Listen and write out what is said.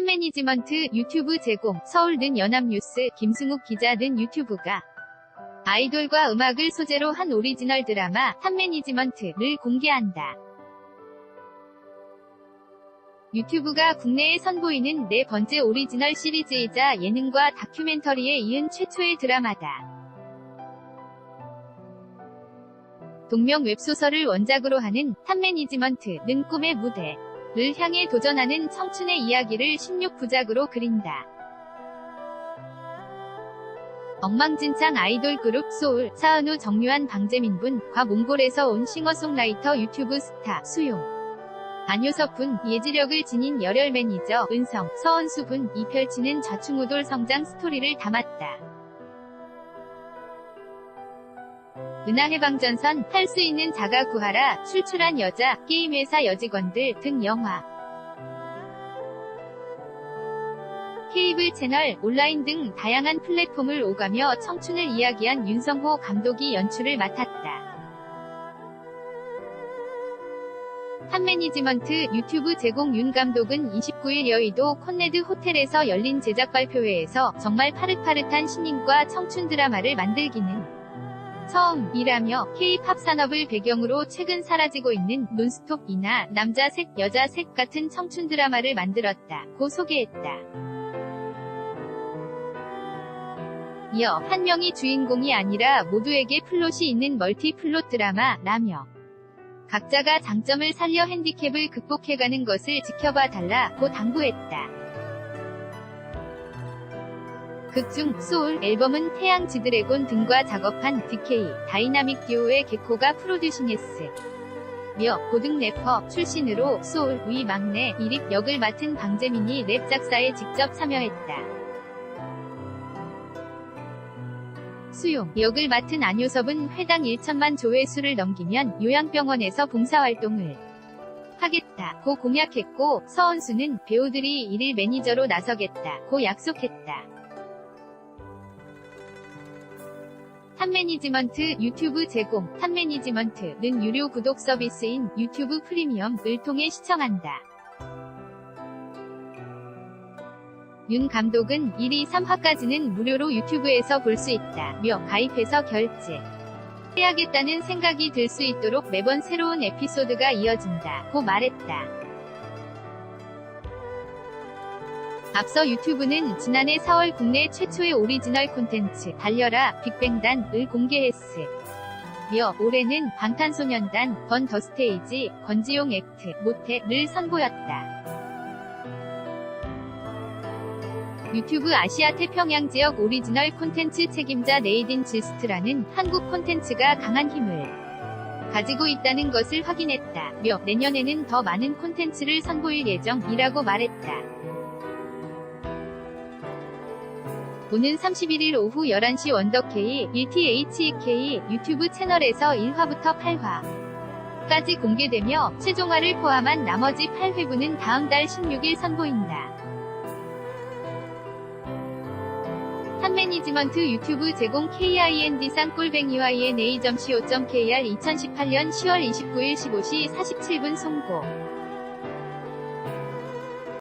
탑매니지먼트 유튜브 제공 서울 는 연합뉴스 김승욱 기자 는 유튜브가 아이돌과 음악을 소재로 한 오리지널 드라마 탑매니지먼트를 공개한다. 유튜브가 국내에 선보이는 네 번째 오리지널 시리즈이자 예능과 다큐멘터리에 이은 최초의 드라마다. 동명 웹소설을 원작으로 하는 탑매니지먼트는 꿈의 무대 를 향해 도전하는 청춘의 이야기를 16부작으로 그린다. 엉망진창 아이돌 그룹 소울, 사은우 정유한 방재민분, 과 몽골에서 온 싱어송라이터 유튜브 스타, 수용. 안효섭분, 예지력을 지닌 열혈 매니저, 은성, 서원수분, 이 펼치는 좌충우돌 성장 스토리를 담았다. 은하해방전선, 할수 있는 자가 구하라, 출출한 여자, 게임회사 여직원들 등 영화. 케이블 채널, 온라인 등 다양한 플랫폼을 오가며 청춘을 이야기한 윤성호 감독이 연출을 맡았다. 탑매니지먼트 유튜브 제공 윤 감독은 29일 여의도 콘레드 호텔에서 열린 제작 발표회에서 정말 파릇파릇한 신인과 청춘 드라마를 만들기는 처음이라며 K-팝 산업을 배경으로 최근 사라지고 있는 논스톱이나 남자 셋, 여자 셋 같은 청춘 드라마를 만들었다고 소개했다. 이어 한 명이 주인공이 아니라 모두에게 플롯이 있는 멀티 플롯 드라마라며 각자가 장점을 살려 핸디캡을 극복해가는 것을 지켜봐 달라고 당부했다. 극중 소울 앨범은 태양 지드래곤 등과 작업한 DK 다이나믹 듀오의 개코가 프로듀싱했으. 며 고등 래퍼 출신으로 소울 위 막내 1입 역을 맡은 방재민이 랩 작사에 직접 참여했다. 수용 역을 맡은 안효섭은 회당 1천만 조회수를 넘기면 요양병원에서 봉사활동을 하겠다고 공약했고 서원수는 배우들이 일일 매니저로 나서겠다고 약속했다. 탑매니지먼트 유튜브 제공 탑매니지먼트는 유료 구독 서비스인 유튜브 프리미엄을 통해 시청한다. 윤 감독은 1, 2, 3화까지는 무료로 유튜브에서 볼 수 있다. 며 가입해서 결제. 해야겠다는 생각이 들 수 있도록 매번 새로운 에피소드가 이어진다. 고 말했다. 앞서 유튜브는 지난해 4월 국내 최초의 오리지널 콘텐츠 달려라 빅뱅단을 공개했으. 며 올해는 방탄소년단 번 더스테이지 권지용 액트 모태를 선보였다. 유튜브 아시아 태평양 지역 오리지널 콘텐츠 책임자 네이딘 질스트라는 한국 콘텐츠가 강한 힘을 가지고 있다는 것을 확인했다. 며 내년에는 더 많은 콘텐츠를 선보일 예정이라고 말했다. 오는 31일 오후 11시 원더K 1THK 유튜브 채널에서 1화부터 8화까지 공개되며 최종화를 포함한 나머지 8회분은 다음 달 16일 선보인다. 탑매니지먼트 유튜브 제공 KIND상 꼴뱅이와 ENA.co.kr 2018년 10월 29일 15시 47분 송고